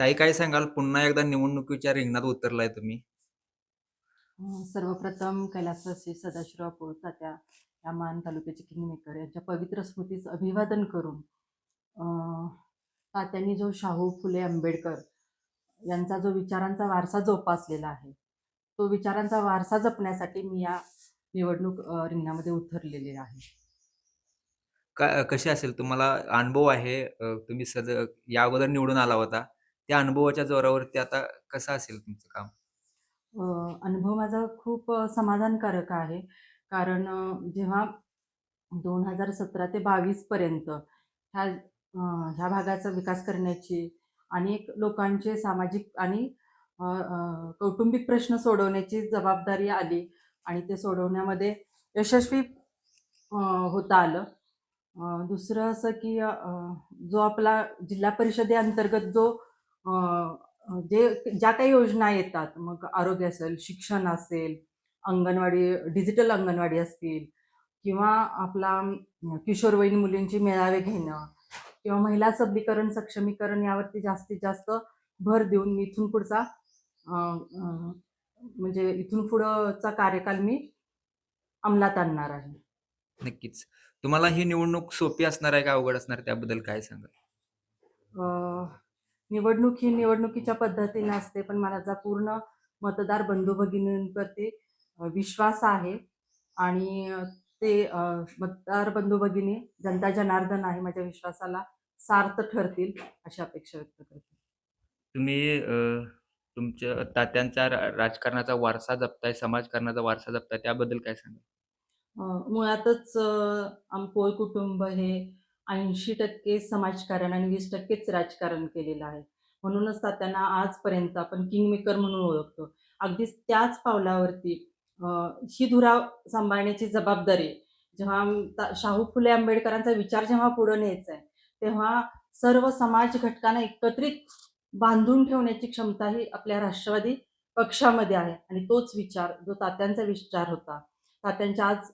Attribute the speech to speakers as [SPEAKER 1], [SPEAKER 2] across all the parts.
[SPEAKER 1] ताई काय सांगाल? पुन्हा एकदा निवडणुकीच्या रिंगणात उतरलाय तुम्ही.
[SPEAKER 2] सर्वप्रथम कैलासवासी सदाशिवराव पोळ तात्या या मान तालुक्याचे किंगमेकर यांच्या पवित्र स्मृतीस अभिवादन करून तात्यांनी जो शाहू फुले आंबेडकर यांचा जो विचारांचा वारसा जोपासलेला आहे तो विचारांचा वारसा जपण्यासाठी मी या निवडणूक रिंगणामध्ये उतरलेले आहे.
[SPEAKER 1] का कशी असेल? तुम्हाला अनुभव आहे तुम्ही सद या अगोदर निवडून आला होता. त्या अनुभवाच्या जोरावरती आता कसं असेल तुमचं काम?
[SPEAKER 2] अनुभव माझा खूप समाधानकारक आहे. कारण जेव्हा दोन हजार सतरा ते बावीसपर्यंत ह्या ह्या भागाचा विकास करण्याची अनेक लोकांचे सामाजिक आणि कौटुंबिक प्रश्न सोडवण्याची जबाबदारी आली आणि ते सोडवण्यामध्ये यशस्वी होता आलं. दुसरं असं की जो आपला जिल्हा परिषदेअंतर्गत जो जे ज्या काही योजना येतात मग आरोग्य असेल शिक्षण असेल अंगणवाडी डिजिटल अंगणवाडी असतील किंवा आपला किशोरवयीन मुलींची मेळावे घेणं किंवा महिला सबलीकरण सक्षमीकरण यावरती जास्तीत जास्त भर देऊन मी इथून पुढचा म्हणजे इथून पुढंचा कार्यकाल मी अंमलात आणणार आहे.
[SPEAKER 1] नक्कीच. तुम्हाला ही निवडणूक सोपी असणार आहे का अवघड असणार? त्याबद्दल काय सांगाल?
[SPEAKER 2] अ, निवडणूक ही निवडणुकीच्या पद्धतीने असते पण माझा पूर्ण मतदार बंधू भगिनींवरती विश्वास आहे. आणि ते मतदार बंधू भगिनी जनता जनार्दन आहे माझ्या विश्वासाला सार्थ ठरतील अशी अपेक्षा व्यक्त करते.
[SPEAKER 1] तुम्ही तुमच्या तात्यांचा राजकारणाचा वारसा जपताय समाजकारणाचा वारसा जपताय त्याबद्दल काय सांगाल?
[SPEAKER 2] अ, मुळातच अ, आमपोळ कुटुंब हे ऐंशी टक्के समाजकारण आणि वीस टक्केच राजकारण केलेलं आहे. म्हणूनच त्यांना आजपर्यंत आपण किंगमेकर म्हणून ओळखतो. अगदीच त्याच पावलावरती ही धुरा सांभाळण्याची जबाबदारी जेव्हा शाहू फुले आंबेडकरांचा विचार जेव्हा पुढे न्यायचा आहे तेव्हा सर्व समाज घटकांना एकत्रित बांधून ठेवण्याची क्षमता ही आपल्या राष्ट्रवादी पक्षामध्ये आहे. आणि तोच विचार जो तात्यांचा विचार होता. तात्यांच्या आज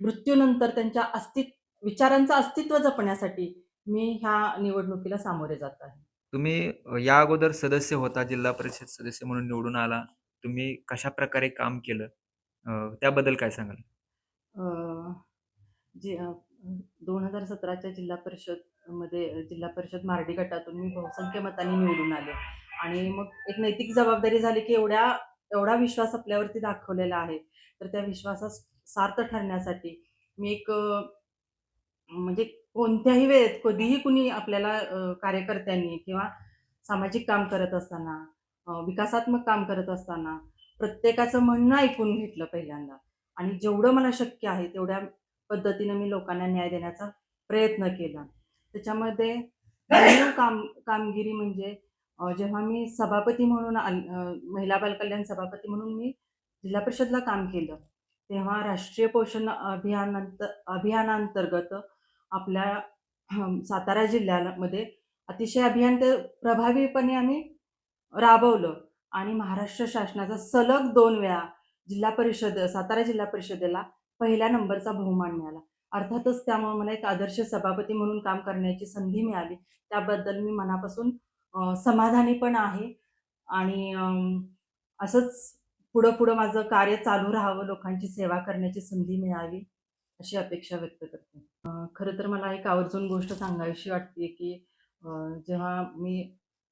[SPEAKER 2] मृत्यूनंतर त्यांच्या अस्तित्व विचारांचं अस्तित्व जपण्यासाठी मी ह्या निवडणुकीला सामोरे जात आहे.
[SPEAKER 1] तुम्ही या अगोदर सदस्य होता जिल्हा परिषद सदस्य म्हणून निवडून आला. तुम्ही कशा प्रकारे काम केलं? अ, त्याबद्दल काय सांगाल?
[SPEAKER 2] अ, जे दोन हजार सतराच्या जिल्हा परिषदमध्ये जिल्हा परिषद मारडी गटातून मी बहुसंख्य मतांनी निवडून आले. आणि मग एक नैतिक जबाबदारी झाली की एवढ्या एवढा विश्वास आपल्यावरती दाखवलेला आहे. तर त्या विश्वासास सार्थ ठरण्यासाठी मी एक अ, म्हणजे कोणत्याही वेळेत कधीही कुणी आपल्याला कार्यकर्त्यांनी किंवा सामाजिक काम करत असताना विकासात्मक काम करत असताना प्रत्येकाचं म्हणणं ऐकून घेतलं पहिल्यांदा. आणि जेवढं मला शक्य आहे तेवढ्या पद्धतीनं मी लोकांना न्याय देण्याचा प्रयत्न केला. त्याच्यामध्ये काम कामगिरी म्हणजे जेव्हा मी सभापती म्हणून महिला बालकल्याण सभापती म्हणून मी जिल्हा परिषदला काम केलं तेव्हा राष्ट्रीय पोषण अभियानांत अभियानांतर्गत आपल्या सातारा जिल्ह्यामध्ये अतिशय अभियान ते प्रभावीपणे आम्ही राबवलं. आणि महाराष्ट्र शासनाचा सलग दोन वेळा जिल्हा परिषद सातारा जिल्हा परिषदेला पहिल्या नंबरचा बहुमान मिळाला. अर्थातच त्यामुळे मला एक आदर्श सभापती म्हणून काम करण्याची संधी मिळाली. त्याबद्दल मी मनापासून समाधानी पण आहे. आणि असंच पुढं पुढं माझं कार्य चालू राहावं लोकांची सेवा करण्याची संधी मिळावी. अशी अपेक्षा व्यक्त करते. खरं तर मला एक आवर्जून गोष्ट सांगावीशी वाटते की जेव्हा मी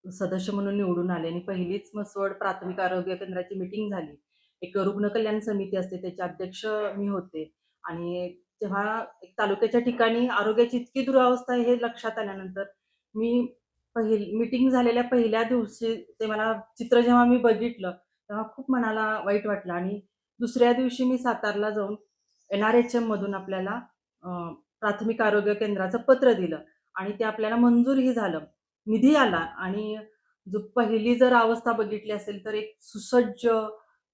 [SPEAKER 2] सदस्य म्हणून निवडून आले आणि पहिलीच मसवड प्राथमिक आरोग्य केंद्राची मिटिंग झाली. एक रुग्ण कल्याण समिती असते त्याचे अध्यक्ष मी होते. आणि तेव्हा एक तालुक्याच्या ठिकाणी आरोग्याची इतकी दुरावस्था आहे हे लक्षात आल्यानंतर मी पहिल मीटिंग झालेल्या पहिल्या दिवशी ते मला चित्र जेव्हा मी बघितलं तेव्हा खूप मनाला वाईट वाटलं. आणि दुसऱ्या दिवशी मी सातारला जाऊन एन आर एच एममधून आपल्याला प्राथमिक आरोग्य केंद्राचं पत्र दिलं आणि ते आपल्याला मंजूरही झालं. निधी आला आणि जो पहिली जर अवस्था बघितली असेल तर एक सुसज्ज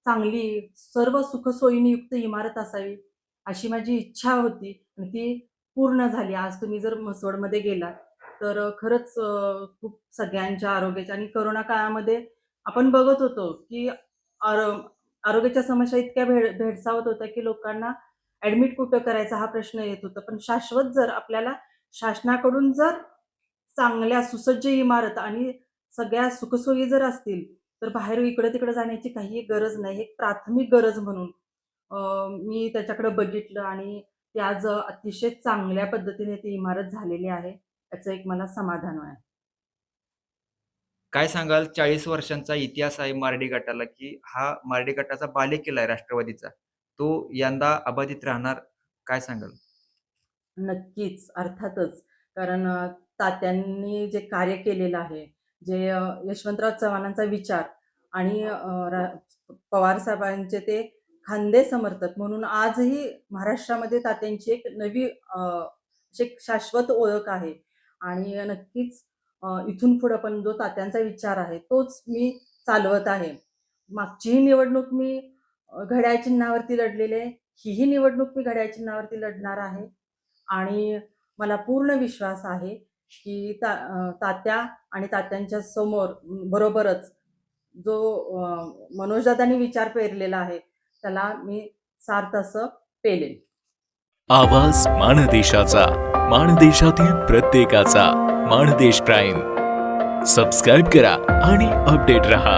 [SPEAKER 2] चांगली सर्व सुखसोयीनियुक्त इमारत असावी अशी माझी इच्छा होती आणि ती पूर्ण झाली. आज तुम्ही जर म्हसवडमध्ये गेलात तर खरंच खूप सगळ्यांच्या आरोग्याच्या आणि करोना काळामध्ये आपण बघत होतो की आरो आरोग्याच्या समस्या इतक्या भेड भेडसावत होत्या की लोकांना ऍडमिट कुठं करायचा हा प्रश्न येत होता. पण शाश्वत जर आपल्याला शासनाकडून जर चांगल्या सुसज्ज इमारत आणि सगळ्या सुखसोयी जर असतील तर बाहेर इकडं तिकडे जाण्याची काही गरज नाही. एक प्राथमिक गरज म्हणून मी त्याच्याकडे बघितलं आणि ते आज अतिशय चांगल्या पद्धतीने ती इमारत झालेली आहे. याचं एक मला समाधान आहे.
[SPEAKER 1] काय सांगाल चाळीस वर्षांचा इतिहास आहे मारडी गटाला की हा मारडी गटाचा बालेकिल्ला आहे राष्ट्रवादीचा? तो यंदा अबाधित राहणार काय सांगाल?
[SPEAKER 2] नक्कीच अर्थातच. कारण तात्यांनी जे कार्य केलेलं आहे जे यशवंतराव चव्हाणांचा विचार आणि पवार साहेबांचे ते खांदे समर्थक म्हणून आजही महाराष्ट्रामध्ये तात्यांची एक नवी एक शाश्वत ओळख आहे. आणि नक्कीच इथून पुढं पण जो तात्यांचा विचार आहे तोच मी चालवत आहे. मागचीही निवडणूक मी घड्याळ चिन्हावरती लढलेले हीही निवडणूक मी घड्याळ चिन्हावरती लढणार आहे. आणि मला पूर्ण विश्वास आहे की ता तात्या आणि तात्यांच्या समोर बरोबरच जो मनोजदादांनी विचार पेरलेला आहे त्याला मी सार्थ असं पेलेन.
[SPEAKER 3] आवाज माणदेशाचा माणदेशातील प्रत्येकाचा माणदेश प्राईम. सबस्क्राईब करा आणि अपडेट रहा.